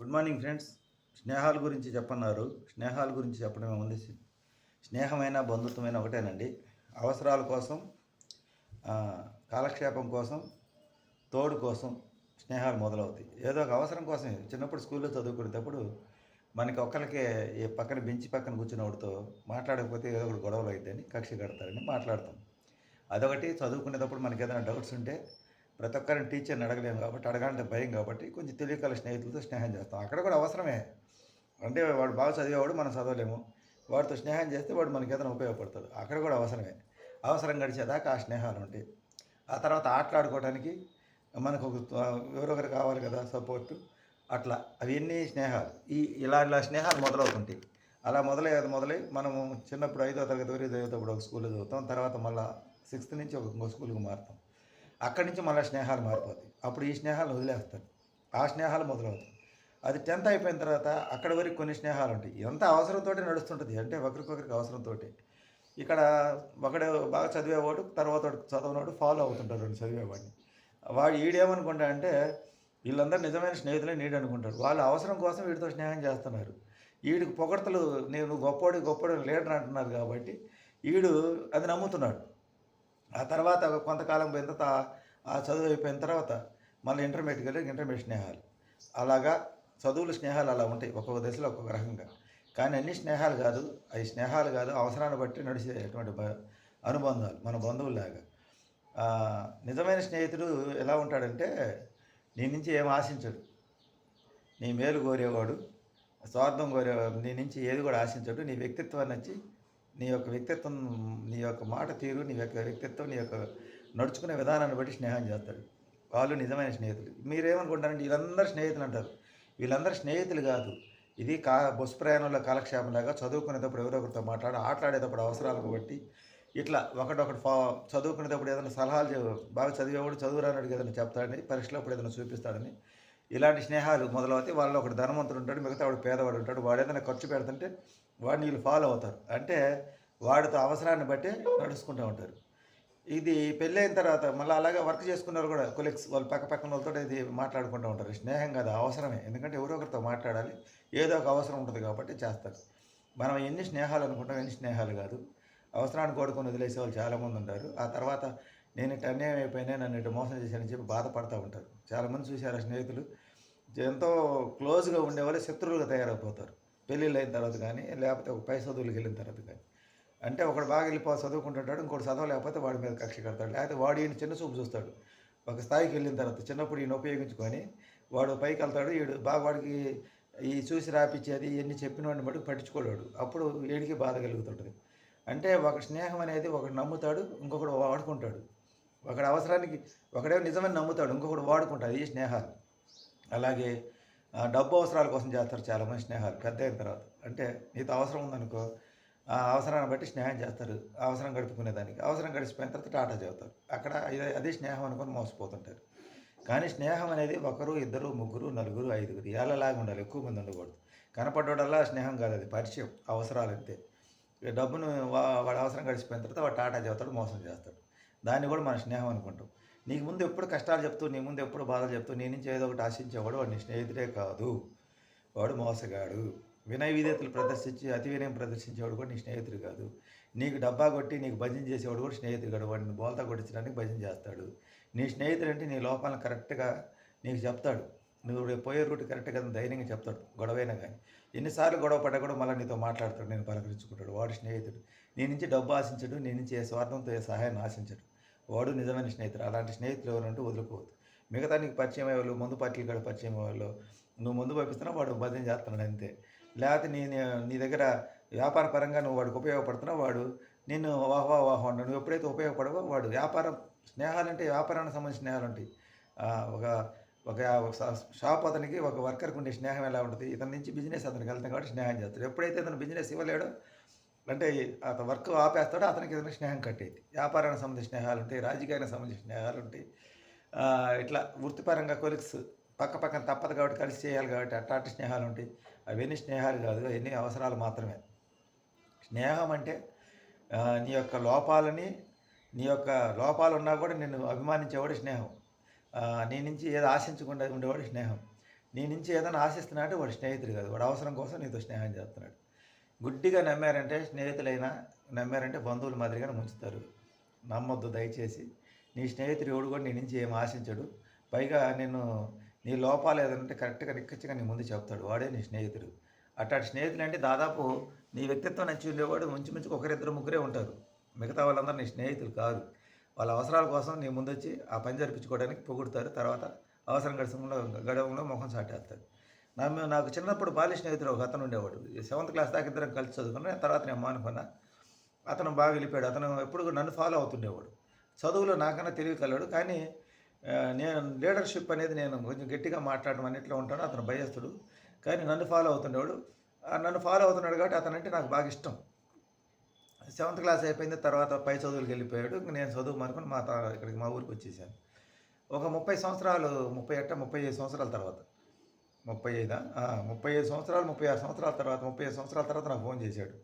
Good morning friends. స్నేహాల గురించి చెప్పన్నారు. స్నేహాల గురించి చెప్పడం ఏముంది స్నేహమైన బంధుత్వమైన ఒకటేనండి. అవసరాల కోసం కాలక్షేపం కోసం తోడు కోసం స్నేహాలు మొదలవుతాయి. ఏదో ఒక అవసరం కోసం చిన్నప్పుడు స్కూల్లో చదువుకునేటప్పుడు మనకి ఒక్కరికి ఈ పక్కన బెంచి పక్కన కూర్చున్నవాడితో మాట్లాడకపోతే ఏదో ఒకటి గొడవలు అవుతాయని కక్ష కడతారని మాట్లాడతాం. అదొకటి. చదువుకునేటప్పుడు మనకి ఏదైనా డౌట్స్ ఉంటే ప్రతి ఒక్కరిని టీచర్ని అడగలేము కాబట్టి అడగాలంటే భయం కాబట్టి కొంచెం తెలియకల స్నేహితులతో స్నేహం చేస్తాం. అక్కడ కూడా అవసరమే. అంటే వాడు బాగా చదివేవాడు మనం చదవలేము. వాడితో స్నేహం చేస్తే వాడు మనకి ఏదైనా ఉపయోగపడతాడు. అక్కడ కూడా అవసరమే. అవసరం గడిచేదాకా ఆ స్నేహాలు ఉంటాయి ఆ తర్వాత ఆటలాడుకోవడానికి మనకు ఒక ఎవరొకరు కావాలి కదా సపోర్ట్ అట్లా అవన్నీ స్నేహాలు. ఈ ఇలా ఇలా స్నేహాలు మొదలవుతుంటాయి. అలా మొదలై మొదలై మనము చిన్నప్పుడు ఐదో తరగతి వరకు చదివేటప్పుడు ఒక స్కూల్లో చదువుతాం. తర్వాత మళ్ళీ సిక్స్త్ నుంచి ఒక ఇంకో స్కూల్కి మారుతాం. అక్కడి నుంచి మళ్ళీ స్నేహాలు మారిపోతాయి. అప్పుడు ఈ స్నేహాలు వదిలేస్తారు. ఆ స్నేహాలు మొదలవుతాయి. అది టెన్త్ అయిపోయిన తర్వాత అక్కడ వరకు కొన్ని స్నేహాలు ఉంటాయి. ఎంత అవసరంతో నడుస్తుంటుంది. అంటే ఒకరికొకరికి అవసరంతో ఇక్కడ ఒకడు బాగా చదివేవాడు తర్వాత చదవనోడు ఫాలో అవుతుంటారు వాడు చదివేవాడిని. వాడు ఈడేమనుకుంటా అంటే వీళ్ళందరూ నిజమైన స్నేహితులే నీడు అనుకుంటాడు. వాళ్ళు అవసరం కోసం వీడితో స్నేహం చేస్తున్నారు. వీడికి పొగడతలు నేను గొప్పోడి గొప్పోడి లీడర్ అంటున్నారు కాబట్టి వీడు అది నమ్ముతున్నాడు. ఆ తర్వాత కొంతకాలం పోయిన తర్వాత ఆ చదువు అయిపోయిన తర్వాత మళ్ళీ ఇంటర్మీడియట్కి వెళ్ళి ఇంటర్మీడియట్ స్నేహాలు. అలాగా చదువుల స్నేహాలు అలా ఉంటాయి ఒక్కొక్క దశలో ఒక్కొక్క రకంగా. కానీ అన్ని స్నేహాలు కాదు అవి స్నేహాలు కాదు అవసరాన్ని బట్టి నడిచేటువంటి అనుబంధాలు మన బంధువులాగా నిజమైన స్నేహితుడు ఎలా ఉంటాడంటే నీ నుంచి ఏం ఆశించడు. నీ మేలు కోరేవాడు స్వార్థం కోరే నీ నుంచి ఏది కూడా ఆశించడు. నీ వ్యక్తిత్వాన్ని వచ్చి నీ యొక్క వ్యక్తిత్వం నీ యొక్క మాట తీరు నీ యొక్క వ్యక్తిత్వం నీ యొక్క నడుచుకునే విధానాన్ని బట్టి స్నేహం చేస్తాడు. వాళ్ళు నిజమైన స్నేహితులు. మీరేమనుకుంటారంటే వీళ్ళందరూ స్నేహితులు అంటారు. వీళ్ళందరూ స్నేహితులు కాదు. ఇది కా బస్సు ప్రయాణంలో కాలక్షేపంలాగా చదువుకునేటప్పుడు ఎవరో ఒకరితో మాట్లాడి ఆటలాడేటప్పుడు అవసరాలకు బట్టి ఇట్లా ఒకటొకటి ఫా చదువుకునేటప్పుడు ఏదైనా సలహాలు బాగా చదివేవాడు చదువురానడికి ఏదైనా చెప్తాడని పరీక్షలో అప్పుడు ఏదైనా చూపిస్తాడని ఇలాంటి స్నేహాలు మొదలవుతాయి. వాళ్ళు ఒకటి ధనవంతుడు ఉంటాడు మిగతా వాడు పేదవాడు ఉంటాడు. వాడు ఏదైనా ఖర్చు పెడుతుంటే వాడిని వీళ్ళు ఫాలో అవుతారు. అంటే వాడితో అవసరాన్ని బట్టి నడుచుకుంటూ ఉంటారు. ఇది పెళ్ళైన తర్వాత మళ్ళీ అలాగే వర్క్ చేసుకున్నారు కూడా కొలీగ్స్ వాళ్ళు పక్క పక్కన వాళ్ళతో ఇది మాట్లాడుకుంటూ ఉంటారు. స్నేహం కాదు అవసరమే. ఎందుకంటే ఎవరో ఒకరితో మాట్లాడాలి. ఏదో ఒక అవసరం ఉంటుంది కాబట్టి చేస్తారు. మనం ఎన్ని స్నేహాలు అనుకుంటాం ఎన్ని స్నేహాలు కాదు. అవసరాన్ని కోరుకొని వదిలేసే వాళ్ళు చాలామంది ఉంటారు. ఆ తర్వాత నేను ఇటు అన్యాయం అయిపోయినా నన్ను ఇటు మోసం చేశానని చెప్పి బాధపడుతూ ఉంటారు. చాలామంది చూశారు ఆ స్నేహితులు. ఎంతో క్లోజ్గా ఉండేవాళ్ళు శత్రువులుగా తయారైపోతారు. పెళ్ళిళ్ళు అయిన తర్వాత కానీ లేకపోతే ఒక పై చదువులకు వెళ్ళిన తర్వాత కానీ. అంటే ఒకడు బాగా వెళ్ళిపో చదువుకుంటుంటాడు ఇంకోటి చదవలేకపోతే వాడి మీద కక్ష కడతాడు. లేకపోతే వాడు ఈయన చిన్న చూపు చూస్తాడు. ఒక స్థాయికి వెళ్ళిన తర్వాత చిన్నప్పుడు ఈయన ఉపయోగించుకొని వాడు పైకి వెళ్తాడు వీడు బాగా వాడికి ఈ చూసి రాపిచ్చేది ఇవన్నీ చెప్పిన వాడిని బట్టి పట్టించుకోలేడు. అప్పుడు వీడికి బాధ కలుగుతుంటుంది. అంటే ఒక స్నేహం అనేది ఒకడు నమ్ముతాడు ఇంకొకడు వాడుకుంటాడు. ఒకడు అవసరానికి ఒకడే నిజమని నమ్ముతాడు ఇంకొకడు వాడుకుంటాడు ఈ స్నేహాలు. అలాగే డబ్బు అవసరాల కోసం చేస్తారు చాలామంది స్నేహాలు పెద్ద అయిన తర్వాత. అంటే నీతో అవసరం ఉందనుకో ఆ అవసరాన్ని బట్టి స్నేహం చేస్తారు అవసరం గడుపుకునేదానికి. అవసరం గడిచిపోయిన తర్వాత టాటా చెబుతారు అక్కడ అదే స్నేహం అనుకొని మోసపోతుంటారు. కానీ స్నేహం అనేది ఒకరు ఇద్దరు ముగ్గురు నలుగురు ఐదుగురు ఏళ్ళలాగా ఉండాలి ఎక్కువ మంది ఉండకూడదు. కనపడ్డోడల్లా స్నేహం కాదు అది పరిచయం అవసరాలు అంతే డబ్బును వా- అవసరం గడిచిపోయిన తర్వాత వాడు టాటా చెబుతాడు మోసం చేస్తాడు. దాన్ని కూడా మన స్నేహం అనుకుంటాం. నీకు ముందు ఎప్పుడు కష్టాలు చెప్తూ నీ ముందు ఎప్పుడు బాధలు చెప్తూ నీ నుంచి ఏదో ఒకటి ఆశించేవాడు వాడు నీ స్నేహితుడే కాదు. వాడు మోసగాడు. వినయ విధేతలు ప్రదర్శించి అతి వినయం ప్రదర్శించేవాడు కూడా నీ స్నేహితుడు కాదు. నీకు డబ్బా కొట్టి నీకు భజన చేసేవాడు కూడా స్నేహితుడు కాదు వాడిని బోల్తా కొట్టించడానికి భజన చేస్తాడు. నీ స్నేహితుడు అంటే నీ లోపాలను కరెక్ట్గా నీకు చెప్తాడు. నువ్వు పోయే రూట్ కరెక్ట్గా ధైర్యంగా చెప్తాడు. గొడవైనా కానీ. ఎన్నిసార్లు గొడవ పడ్డా కూడా మళ్ళీ నీతో మాట్లాడతాడు. నేను పలకరించుకుంటాడు. వాడు స్నేహితుడు. నీ నుంచి డబ్బు ఆశించడు. నీ నుంచి ఏ స్వార్థంతో ఏ సహాయాన్ని ఆశించడు. వాడు నిజమైన స్నేహితుడు. అలాంటి స్నేహితులు ఎవరంటే వదులుకోవద్దు. మిగతా నీకు పరిచయం అయ్యే వాళ్ళు ముందు పార్టీలు కూడా పరిచయం అయ్యే వాళ్ళు నువ్వు ముందు పంపిస్తున్నావు వాడు భద్రం చేస్తున్నాడు అంతే. లేకపోతే నీ నీ దగ్గర వ్యాపార పరంగా నువ్వు వాడికి ఉపయోగపడుతున్నావు వాడు నేను వాహవా వాహో అంటాడు నువ్వు ఎప్పుడైతే ఉపయోగపడవో వాడు వ్యాపారం స్నేహాలంటే వ్యాపారానికి సంబంధించిన స్నేహాలు ఉంటాయి. ఒక ఒక షాప్ అతనికి ఒక వర్కర్కి ఉండే స్నేహం ఎలా ఉంటుంది? ఇతని నుంచి బిజినెస్ అతనికి వెళ్తాం కాబట్టి స్నేహం చేస్తాడు. ఎప్పుడైతే అతను బిజినెస్ ఇవ్వలేడో అంటే అతను వర్క్ ఆపేస్తాడో అతనికి ఏదైనా స్నేహం కట్టేది. వ్యాపారానికి సంబంధించిన స్నేహాలు ఉంటాయి రాజకీయానికి సంబంధించిన స్నేహాలు ఉంటాయి ఇట్లా వృత్తిపరంగా కొలిక్స్ పక్క పక్కన తప్పదు కాబట్టి కలిసి చేయాలి కాబట్టి అట్లాంటి స్నేహాలు ఉంటాయి అవన్నీ స్నేహాలు కాదు అవన్నీ అవసరాలు మాత్రమే. స్నేహం అంటే నీ యొక్క లోపాలని నీ యొక్క లోపాలు ఉన్నా కూడా నేను అభిమానించేవాడు స్నేహం. నీ నుంచి ఏదో ఆశించకుండా ఉండేవాడు స్నేహం. నీ నుంచి ఏదైనా ఆశిస్తున్నాడు వాడు స్నేహితుడు కాదు. వాడు అవసరం కోసం నీతో స్నేహం చేస్తున్నాడు. గుడ్డిగా నమ్మారంటే స్నేహితులైనా నమ్మారంటే బంధువుల మాదిరిగానే ముంచుతారు. నమ్మొద్దు దయచేసి. నీ స్నేహితుడు ఎవడు కూడా నీ నుంచి ఏం ఆశించడు. పైగా నేను నీ లోపాలు ఏదంటే కరెక్ట్గా నిక్కచ్చిగా నీ ముందు చెప్తాడు. వాడే నీ స్నేహితుడు. అట్లాంటి స్నేహితులు అంటే దాదాపు నీ వ్యక్తిత్వం నచ్చి ఉండేవాడు మంచి ఒకరిద్దరు ముగ్గురే ఉంటారు. మిగతా వాళ్ళందరూ నీ స్నేహితులు కాదు. వాళ్ళ అవసరాల కోసం నీ ముందు వచ్చి ఆ పని జరిపించుకోవడానికి పొగుడుతారు. తర్వాత అవసరం గడిసంలో గడవంలో ముఖం సాటేస్తారు నా నాకు చిన్నప్పుడు బాల్య స్నేహితుడు ఒక అతను ఉండేవాడు. సెవెంత్ క్లాస్ దాకా ఇద్దరం కలిసి చదువుకున్నాను తర్వాత నేను మానుకున్నా. అతను బాగా వెళ్ళిపోయాడు. అతను ఎప్పుడు నన్ను ఫాలో అవుతుండేవాడు. చదువులో నాకన్నా తెలివి కలవాడు. కానీ నేను లీడర్షిప్ అనేది నేను కొంచెం గట్టిగా మాట్లాడడం అన్నిట్లో ఉంటాను. అతను భయస్తుడు కానీ నన్ను ఫాలో అవుతుండేవాడు. ఆ, నన్ను ఫాలో అవుతున్నాడు కాబట్టి అతనంటే నాకు బాగా ఇష్టం. సెవెంత్ క్లాస్ అయిపోయింది. తర్వాత పై చదువులకు వెళ్ళిపోయాడు. నేను చదువు మనుకుని మా ఇక్కడికి మా ఊరికి వచ్చేసాను. ఒక ముప్పై సంవత్సరాలు ముప్పై ఎట్ట ముప్పై ఐదు సంవత్సరాల తర్వాత. ముప్పై ఐదా ముప్పై ఐదు సంవత్సరాలు ముప్పై ఆరు సంవత్సరాల తర్వాత ముప్పై ఐదు సంవత్సరాల తర్వాత నాకు ఫోన్ చేశాడు.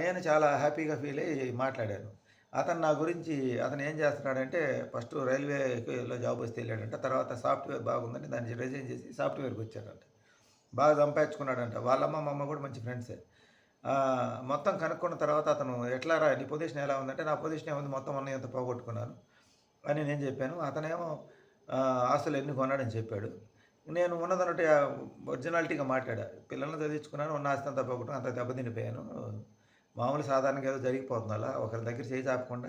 నేను చాలా హ్యాపీగా ఫీల్ అయ్యి మాట్లాడాను. అతను నా గురించి అతను ఏం చేస్తున్నాడంటే ఫస్ట్ రైల్వేలో జాబ్ వస్తే వెళ్ళాడంట తర్వాత సాఫ్ట్వేర్ బాగుందని దాన్ని రిజైన్ చేసి సాఫ్ట్వేర్కి వచ్చాడంట. బాగా సంపాదించుకున్నాడంట. వాళ్ళమ్మ మా అమ్మ కూడా మంచి ఫ్రెండ్సే. మొత్తం కనుక్కున్న తర్వాత అతను ఎట్లా రా నీ పొజిషన్ ఎలా ఉందంటే నా పొజిషన్ ఏముంది మొత్తం అన్నీ ఎంత పోగొట్టుకున్నాను అని నేను చెప్పాను. అతనేమో ఆస్తులు ఎన్ని కొన్నాడని చెప్పాడు. నేను ఉన్నదన్నట్టు ఒరిజినాలిటీగా మాట్లాడా. పిల్లల్ని చదివించుకున్నాను ఉన్న ఆస్తి అంతా పోగొట్టుకుని అంత దెబ్బతినిపోయాను. మామూలు సాధారణంగా ఏదో జరిగిపోతుంది అలా. ఒకరి దగ్గర చేయి చాపకుండా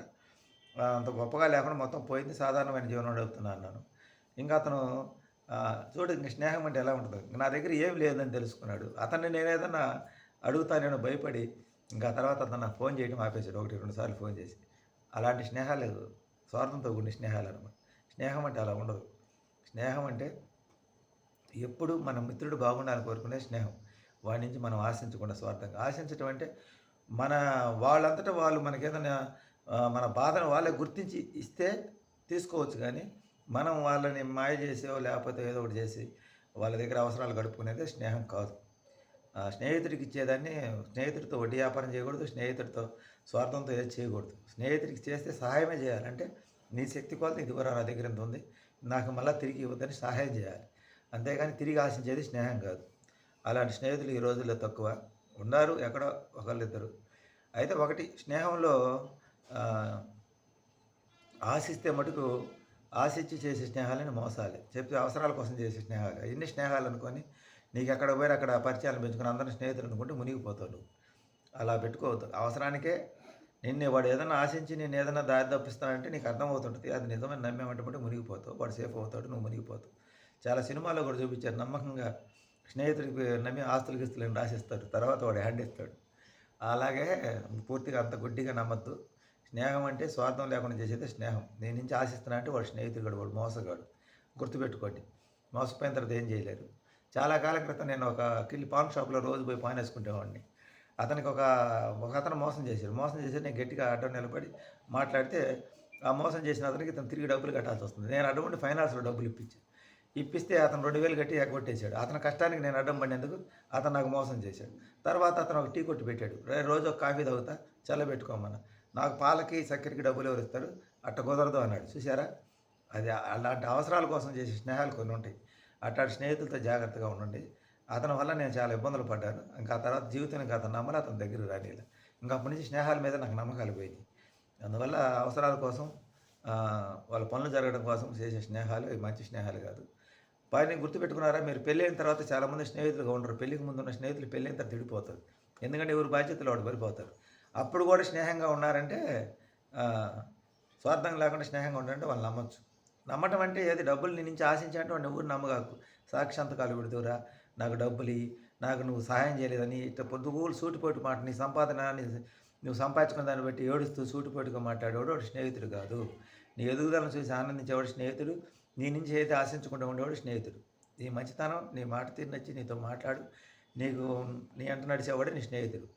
అంత గొప్పగా లేకుండా మొత్తం పోయింది సాధారణమైన జీవనం గడుపుతున్నాను అన్నాను. ఇంకా అతను చూడు ఇంక స్నేహం అంటే ఎలా ఉంటుంది. నా దగ్గర ఏం లేదని తెలుసుకున్నాడు. అతన్ని నేను ఏదన్నా అడుగుతానేమో భయపడి ఇంకా తర్వాత అతను నాకు ఫోన్ చేయడం ఆపేశాడు. ఒకటి రెండు సార్లు ఫోన్ చేసి. అలాంటి స్నేహాలు స్వార్థంతో కూడిన స్నేహాలు అనమాట. స్నేహం అంటే అలా ఉండదు. స్నేహం అంటే ఎప్పుడు మన మిత్రుడు బాగుండాలని కోరుకునే స్నేహం. వాడి నుంచి మనం ఆశించకుండా స్వార్థంగా. ఆశించడం అంటే మన వాళ్ళంతటా వాళ్ళు మనకి ఏదైనా మన బాధను వాళ్ళే గుర్తించి ఇస్తే తీసుకోవచ్చు కానీ మనం వాళ్ళని మాయ చేసో లేకపోతే ఏదో ఒకటి చేసి వాళ్ళ దగ్గర అవసరాలు గడుపుకునేది స్నేహం కాదు. ఆ, స్నేహితుడికి ఇచ్చేదాన్ని స్నేహితుడితో వడ్డీ వ్యాపారం చేయకూడదు స్నేహితుడితో స్వార్థంతో ఏదో చేయకూడదు. స్నేహితుడికి చేస్తే సహాయమే చేయాలంటే నీ శక్తి కొలత ఇది కూడా నా దగ్గర ఎంత ఉంది నాకు మళ్ళీ తిరిగి ఇవ్వద్దని సహాయం చేయాలి. అంతేగాని తిరిగి ఆశించేది స్నేహం కాదు. అలాంటి స్నేహితులు ఈ రోజుల్లో తక్కువ. ఉన్నారు ఎక్కడో ఒకళ్ళిద్దరు. అయితే ఒకటి స్నేహంలో ఆశిస్తే మటుకు ఆశించి చేసే స్నేహాలని మోసాలి. చెప్తే అవసరాల కోసం చేసే స్నేహాలు. ఎన్ని స్నేహాలు అనుకొని నీకు ఎక్కడ పోయి అక్కడ పరిచయాలు పెంచుకుని అందరిని స్నేహితులు అనుకుంటే మునిగిపోతావు నువ్వు. అలా పెట్టుకోవద్దు. అవసరానికే నిన్ను వాడు ఏదైనా ఆశించి నేను ఏదైనా దారి తప్పిస్తానంటే నీకు అర్థమవుతుంటుంది. అది నిజమని నమ్మేమంటే మునిగిపోతావు. వాడు సేఫ్ అవుతాడు నువ్వు మునిగిపోతావు. చాలా సినిమాల్లో కూడా చూపించారు. నమ్మకంగా స్నేహితుడికి నమ్మి ఆస్తులు గిస్తులు రాసిస్తాడు. తర్వాత వాడు హ్యాండ్ ఇస్తాడు. అలాగే పూర్తిగా అంత గుడ్డిగా నమ్మద్దు. స్నేహం అంటే స్వార్థం లేకుండా చేసేది స్నేహం. నేను నుంచి ఆశిస్తున్నా అంటే వాడు స్నేహితుడు వాడు మోసగాడు. గుర్తుపెట్టుకోండి. మోసపోయిన తర్వాత ఏం చేయలేరు. చాలా కాలం క్రితం నేను ఒక కిల్లి పాన్ షాప్లో రోజు పోయి పాన్ వేసుకునేవాడిని అతనికి ఒక ఒక అతను మోసం చేశారు మోసం చేసి నేను గట్టిగా అడ్డం నిలబడి మాట్లాడితే ఆ మోసం చేసిన అతనికి ఇతను తిరిగి డబ్బులు కట్టాల్సి వస్తుంది. నేను అటువంటి ఫైనాన్స్లో డబ్బులు ఇప్పించాను. ఇప్పిస్తే అతను రెండు వేలు కట్టి ఎగ్గొట్టేశాడు. అతని కష్టానికి నేను అడ్డం పడినందుకు అతను నాకు మోసం చేశాడు. తర్వాత అతను ఒక టీ కొట్టి పెట్టాడు. రోజు ఒక కాఫీ తాగుతా చల్లబెట్టుకోమన్నా నాకు పాలకి చక్కెరకి డబ్బులు ఎవరు ఇస్తారు? అట్ట కుదరదు అన్నాడు. చూసారా అది అలాంటి అవసరాల కోసం చేసే స్నేహాలు కొన్ని ఉంటాయి. అట్లాంటి స్నేహితులతో జాగ్రత్తగా ఉండండి. అతని వల్ల నేను చాలా ఇబ్బందులు పడ్డాను. ఇంకా ఆ తర్వాత జీవితానికి అతను నమ్మలే అతని దగ్గర రానిలే ఇంకా అప్పటి నుంచి స్నేహాల మీద నాకు నమ్మకాలు పోయింది అందువల్ల అవసరాల కోసం వాళ్ళ పనులు జరగడం కోసం చేసే స్నేహాలు మంచి స్నేహాలు కాదు. పైన గుర్తుపెట్టుకున్నారా? మీరు పెళ్ళి అయిన తర్వాత చాలామంది స్నేహితులుగా ఉండరు. పెళ్ళికి ముందు ఉన్న స్నేహితులు పెళ్ళి అయిన తర్వాత తిడిపోతారు ఎందుకంటే ఎవరు బాధ్యతలు వాడు పడిపోతారు. అప్పుడు కూడా స్నేహంగా ఉన్నారంటే స్వార్థం లేకుండా స్నేహంగా ఉండాలంటే వాళ్ళు నమ్మచ్చు. నమ్మటం అంటే ఏది? డబ్బులు నీ నుంచి ఆశించాలంటే వాడిని ఎవరు నమ్మగాకు? సాక్షాంతకాలు పెడుతురా నాకు డబ్బులు నాకు నువ్వు సహాయం చేయలేదని ఇట్లా పొద్దుగూలు సూటిపోటు మాట నీ సంపాదన నీ నువ్వు సంపాదించుకున్న దాన్ని బట్టి ఏడుస్తూ సూటిపోటుగా మాట్లాడేవాడు వాడు స్నేహితుడు కాదు. నీ ఎదుగుదలను చూసి ఆనందించేవాడు స్నేహితుడు. నీ నుంచి ఏది ఆశించకుండా ఉండేవాడు స్నేహితుడు. నీ మంచితనం నీ మాట తీరు నచ్చి నీతో మాట్లాడు. నీకు నీ అంట నడిచేవాడు నీ స్నేహితుడు.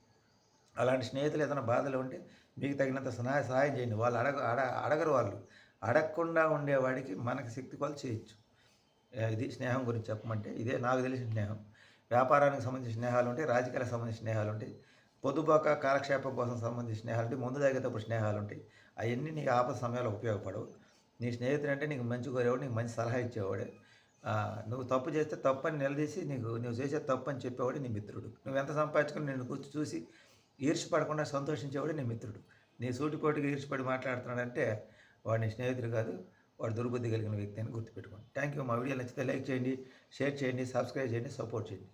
అలాంటి స్నేహితులు ఏదైనా బాధలు ఉంటే మీకు తగినంత సహాయ సహాయం చేయండి. వాళ్ళు అడగ అడ అడగరు వాళ్ళు. అడగకుండా ఉండేవాడికి మనకి శక్తి కొలు చేయొచ్చు. ఇది స్నేహం గురించి చెప్పమంటే ఇదే నాకు తెలిసిన స్నేహం. వ్యాపారానికి సంబంధించిన స్నేహాలు ఉంటాయి రాజకీయాలకు సంబంధించిన స్నేహాలు ఉంటాయి పొద్దుబాక కాలక్షేపం కోసం సంబంధించిన స్నేహాలు ఉంటాయి ముందు తాగేటప్పుడు స్నేహాలు ఉంటాయి. అవన్నీ నీకు ఆపద సమయాల్లో ఉపయోగపడవు. నీ స్నేహితుడు అంటే నీకు మంచి కోరేవాడు నీకు మంచి సలహా ఇచ్చేవాడే. నువ్వు తప్పు చేస్తే తప్పు అని నిలదీసి నీకు నువ్వు చేసే తప్పు అని చెప్పేవాడు నీ మిత్రుడు. నువ్వు ఎంత సంపాదించుకుని నేను కూర్చు చూసి ఈర్ష్యపడకుండా సంతోషించేవాడు నీ మిత్రుడు. నీ సూటిపోటుగా ఈర్ష్యపడి మాట్లాడుతున్నాడంటే వాడు నీ స్నేహితుడు కాదు వాడు దుర్బుద్ధి కలిగిన వ్యక్తి అని గుర్తుపెట్టుకోండి. థ్యాంక్ యూ మా వీడియో నచ్చితే లైక్ చేయండి షేర్ చేయండి సబ్స్క్రైబ్ చేయండి సపోర్ట్ చేయండి.